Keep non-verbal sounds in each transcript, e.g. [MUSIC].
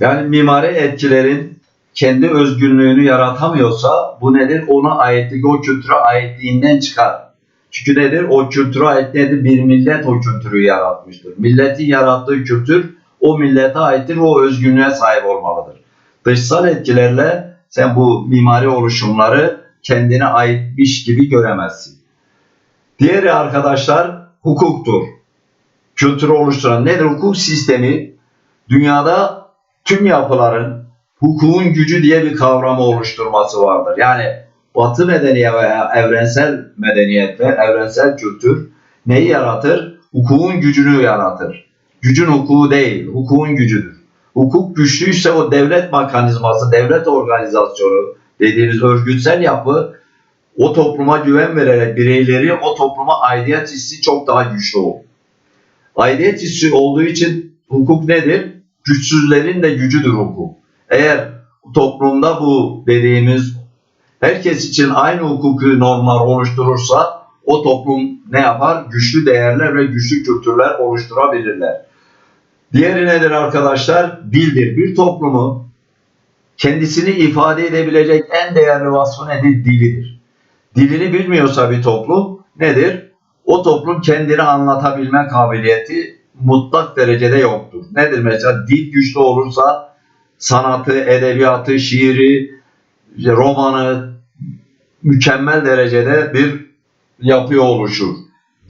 Yani mimari etkilerin kendi özgünlüğünü yaratamıyorsa bu nedir? Ona aitlik, o kültüre aitliğinden çıkar. Çünkü nedir? O kültüre ait nedir? Bir millet o kültürü yaratmıştır. Milletin yarattığı kültür o millete aittir, o özgünlüğe sahip olmalıdır. Dışsal etkilerle sen bu mimari oluşumları kendine aitmiş gibi göremezsin. Diğeri arkadaşlar hukuktur. Kültürü oluşturan nedir? Hukuk sistemi dünyada tüm yapıların hukukun gücü diye bir kavramı oluşturması vardır. Yani Batı medeniyeti veya evrensel medeniyet ve evrensel kültür neyi yaratır? Hukukun gücünü yaratır. Gücün hukuku değil, hukukun gücüdür. Hukuk güçlüyse o devlet mekanizması, devlet organizasyonu dediğimiz örgütsel yapı o topluma güven vererek bireyleri o topluma aidiyet hissi çok daha güçlü olur. Aidiyet hissi olduğu için hukuk nedir? Güçsüzlerin de gücüdür hukuk. Eğer toplumda bu dediğimiz herkes için aynı hukuki normlar oluşturursa o toplum ne yapar? Güçlü değerler ve güçlü kültürler oluşturabilirler. Diğeri nedir arkadaşlar? Dildir. Bir toplumu kendisini ifade edebilecek en değerli vasfı nedir? Dilidir. Dilini bilmiyorsa bir toplum nedir? O toplum kendini anlatabilme kabiliyeti mutlak derecede yoktur. Nedir mesela? Dil güçlü olursa sanatı, edebiyatı, şiiri, romanı mükemmel derecede bir yapı oluşur.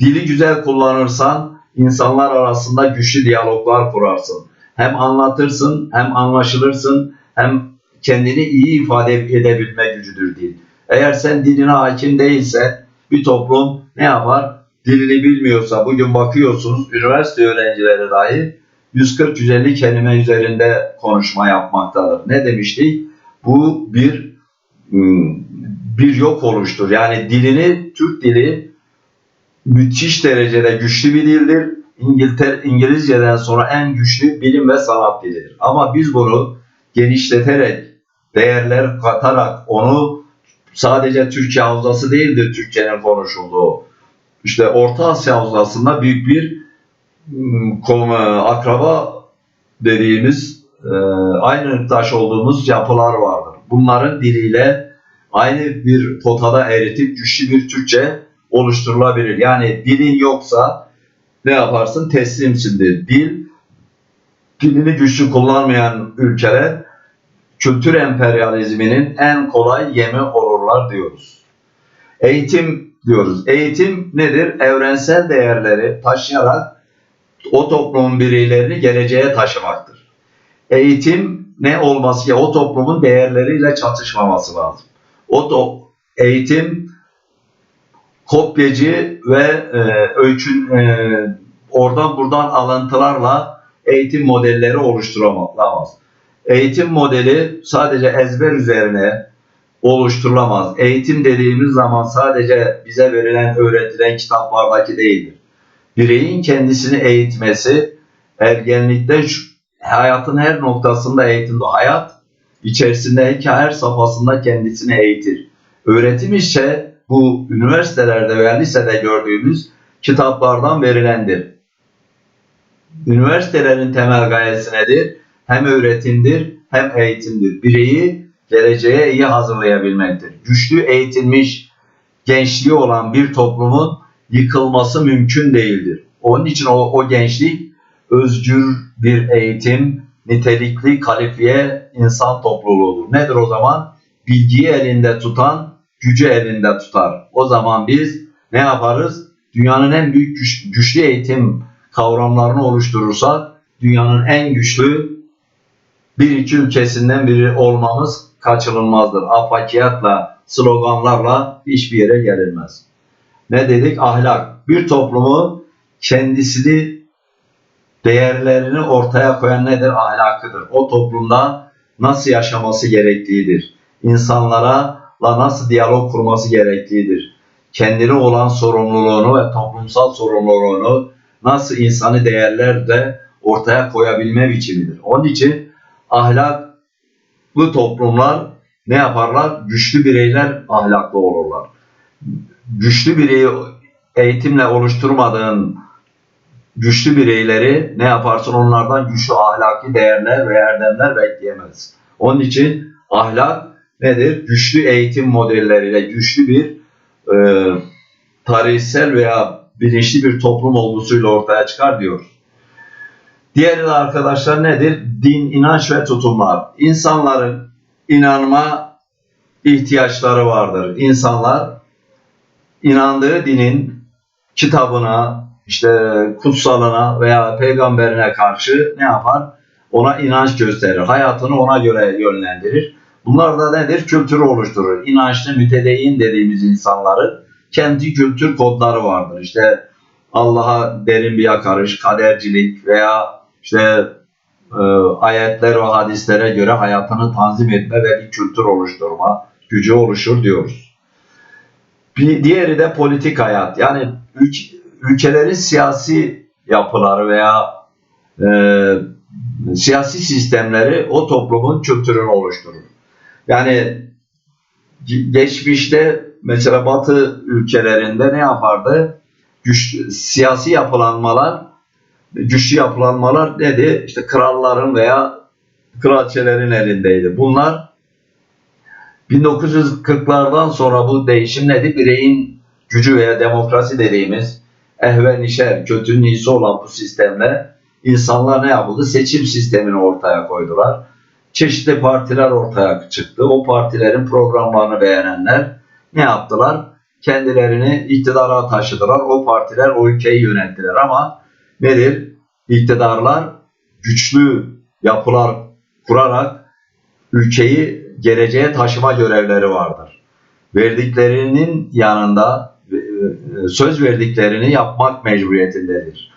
Dili güzel kullanırsan insanlar arasında güçlü diyaloglar kurarsın. Hem anlatırsın, hem anlaşılırsın, hem kendini iyi ifade edebilme gücüdür dil. Eğer sen diline hakim değilsen bir toplum ne yapar? Dilini bilmiyorsa bugün bakıyorsunuz üniversite öğrencileri dahi 140-150 kelime üzerinde konuşma yapmaktadır. Ne demiştik? Bu bir ım, bir yok oluştur. Yani dilini, Türk dili müthiş derecede güçlü bir dildir. İngiltere, İngilizceden sonra en güçlü bilim ve sanat dilidir. Ama biz bunu genişleterek, değerler katarak onu sadece Türkiye havzası değildir Türkçenin konuşulduğu. İşte Orta Asya havzasında büyük bir kom- akraba dediğimiz e, aynı ırktaş olduğumuz yapılar vardır. Bunların diliyle aynı bir potada eritip güçlü bir Türkçe oluşturulabilir. Yani dilin yoksa ne yaparsın? Teslimsindir. Dil, dilini güçlü kullanmayan ülkeler kültür emperyalizminin en kolay yemi olurlar diyoruz. Eğitim diyoruz. Eğitim nedir? Evrensel değerleri taşıyarak o toplumun bireylerini geleceğe taşımaktır. Eğitim ne olması ki o toplumun değerleriyle çatışmaması lazım. O da eğitim kopyacı ve e, öykün e, oradan buradan alıntılarla eğitim modelleri oluşturulamaz. Eğitim modeli sadece ezber üzerine oluşturulamaz. Eğitim dediğimiz zaman sadece bize verilen, öğretilen kitaplardaki değildir. Bireyin kendisini eğitmesi, ergenlikte hayatın her noktasında eğitimde hayat içerisindeki her safhasında kendisini eğitir. Öğretim ise bu üniversitelerde veya lisede gördüğümüz kitaplardan verilendir. Üniversitelerin temel gayesi nedir? Hem öğretimdir hem eğitimdir. Bireyi geleceğe iyi hazırlayabilmektir. Güçlü eğitilmiş gençliği olan bir toplumun yıkılması mümkün değildir. Onun için o, o gençlik özgür bir eğitim, nitelikli, kalifiye insan topluluğudur. Nedir o zaman? Bilgiyi elinde tutan, gücü elinde tutar. O zaman biz ne yaparız? Dünyanın en büyük güç- güçlü eğitim kavramlarını oluşturursak, dünyanın en güçlü bir iki ülkesinden biri olmamız kaçınılmazdır. Afakiyatla, sloganlarla hiçbir yere gelinmez. Ne dedik? Ahlak. Bir toplumu kendisini değerlerini ortaya koyan nedir? Ahlakıdır. O toplumda nasıl yaşaması gerektiğidir. İnsanlara nasıl diyalog kurması gerektiğidir. Kendine olan sorumluluğunu ve toplumsal sorumluluğunu nasıl insanı değerlerle ortaya koyabilme biçimidir. Onun için ahlaklı toplumlar ne yaparlar? Güçlü bireyler ahlaklı olurlar. Güçlü bireyi eğitimle oluşturmadığın güçlü bireyleri ne yaparsın onlardan güçlü ahlaki değerler ve erdemler bekleyemez. Onun için ahlak nedir? Güçlü eğitim modelleriyle güçlü bir e, tarihsel veya bilinçli bir toplum olgusuyla ortaya çıkar diyor. Diğeri de arkadaşlar nedir? Din, inanç ve tutumlar. İnsanların inanma ihtiyaçları vardır. İnsanlar inandığı dinin kitabına, işte kutsalına veya peygamberine karşı ne yapar? Ona inanç gösterir. Hayatını ona göre yönlendirir. Bunlar da nedir? Kültürü oluşturur. İnançlı mütedeyyin dediğimiz insanların kendi kültür kodları vardır. İşte Allah'a derin bir yakarış, kadercilik veya işte e, ayetler ve hadislere göre hayatını tanzim etme ve bir kültür oluşturma gücü oluşur diyoruz. Bir diğeri de politik hayat. Yani ülk- ülkelerin siyasi yapıları veya e, siyasi sistemleri o toplumun kültürünü oluşturur. Yani ge- geçmişte mesela Batı ülkelerinde ne yapardı? Güç, siyasi yapılanmalar, güçlü yapılanmalar neydi? İşte kralların veya kraliçelerin elindeydi. Bunlar 1940'lardan sonra bu değişim nedir? Bireyin gücü veya demokrasi dediğimiz ehvenişer, kötünün iyisi olan bu sistemle insanlar ne yapıldı? Seçim sistemini ortaya koydular. Çeşitli partiler ortaya çıktı. O partilerin programlarını beğenenler ne yaptılar? Kendilerini iktidara taşıdılar. O partiler o ülkeyi yönettiler ama nedir? İktidarlar güçlü yapılar kurarak ülkeyi geleceğe taşıma görevleri vardır. Verdiklerinin yanında e, söz verdiklerini yapmak mecburiyetindedir.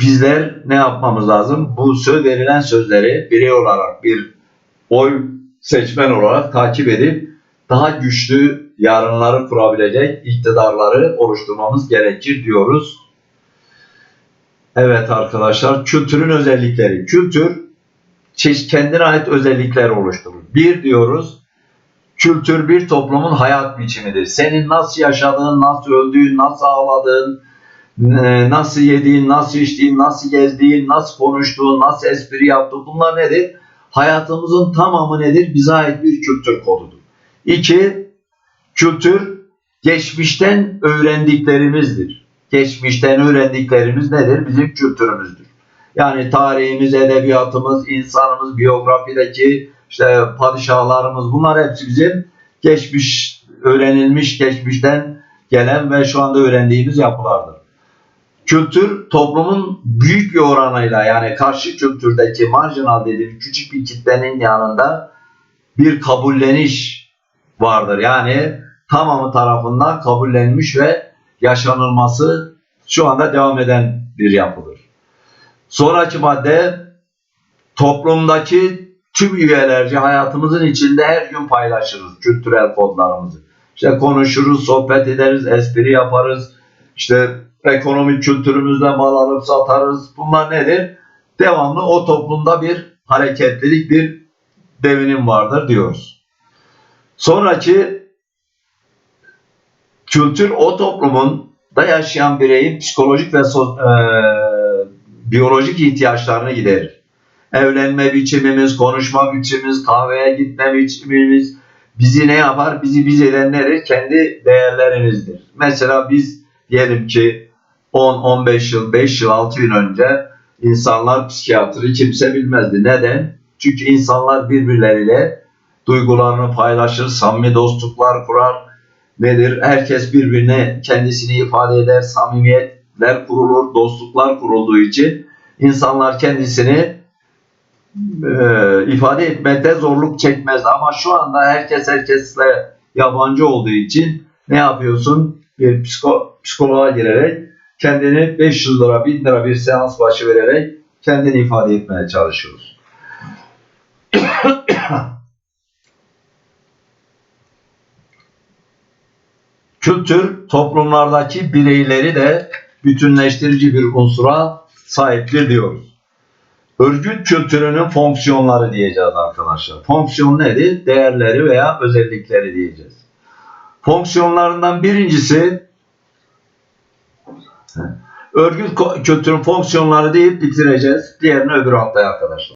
Bizler ne yapmamız lazım? Bu söz verilen sözleri birey olarak bir oy seçmen olarak takip edip daha güçlü yarınları kurabilecek iktidarları oluşturmamız gerekir diyoruz. Evet arkadaşlar kültürün özellikleri. Kültür çeşit kendine ait özellikler oluşturur. Bir diyoruz kültür bir toplumun hayat biçimidir. Senin nasıl yaşadığın, nasıl öldüğün, nasıl ağladığın, e, nasıl yediğin, nasıl içtiğin, nasıl gezdiğin, nasıl konuştuğun, nasıl espri yaptığın bunlar nedir? Hayatımızın tamamı nedir? Bize ait bir kültür kodudur. İki, kültür geçmişten öğrendiklerimizdir. Geçmişten öğrendiklerimiz nedir? Bizim kültürümüzdür. Yani tarihimiz, edebiyatımız, insanımız, biyografideki işte padişahlarımız bunlar hepsi bizim geçmiş, öğrenilmiş geçmişten gelen ve şu anda öğrendiğimiz yapılardır. Kültür toplumun büyük bir oranıyla yani karşı kültürdeki marjinal dediğim küçük bir kitlenin yanında bir kabulleniş vardır. Yani tamamı tarafından kabullenmiş ve yaşanılması şu anda devam eden bir yapıdır. Sonraki madde toplumdaki tüm üyelerce hayatımızın içinde her gün paylaşırız kültürel kodlarımızı. İşte konuşuruz, sohbet ederiz, espri yaparız. İşte ekonomik kültürümüzle mal alıp satarız. Bunlar nedir? Devamlı o toplumda bir hareketlilik, bir devinim vardır diyoruz. Sonraki kültür o toplumun da yaşayan bireyin psikolojik ve so- eee, biyolojik ihtiyaçlarını giderir. Evlenme biçimimiz, konuşma biçimimiz, kahveye gitme biçimimiz bizi ne yapar? Bizi biz eden nedir? Kendi değerlerimizdir. Mesela biz diyelim ki 10, 15 yıl, 5 yıl, 6 yıl önce insanlar psikiyatri kimse bilmezdi. Neden? Çünkü insanlar birbirleriyle duygularını paylaşır, samimi dostluklar kurar. Nedir? Herkes birbirine kendisini ifade eder, samimiyetler kurulur, dostluklar kurulduğu için insanlar kendisini e, ifade etmekte zorluk çekmez. Ama şu anda herkes herkesle yabancı olduğu için ne yapıyorsun? Bir psiko, psikoloğa girerek kendini 500 lira, 1000 lira bir seans başı vererek kendini ifade etmeye çalışıyoruz. [COUGHS] Kültür toplumlardaki bireyleri de bütünleştirici bir unsura sahiptir diyoruz. Örgüt kültürünün fonksiyonları diyeceğiz arkadaşlar. Fonksiyon nedir? Değerleri veya özellikleri diyeceğiz. Fonksiyonlarından birincisi Örgüt kültürün fonksiyonları deyip bitireceğiz. Diğerini öbür haftaya arkadaşlar.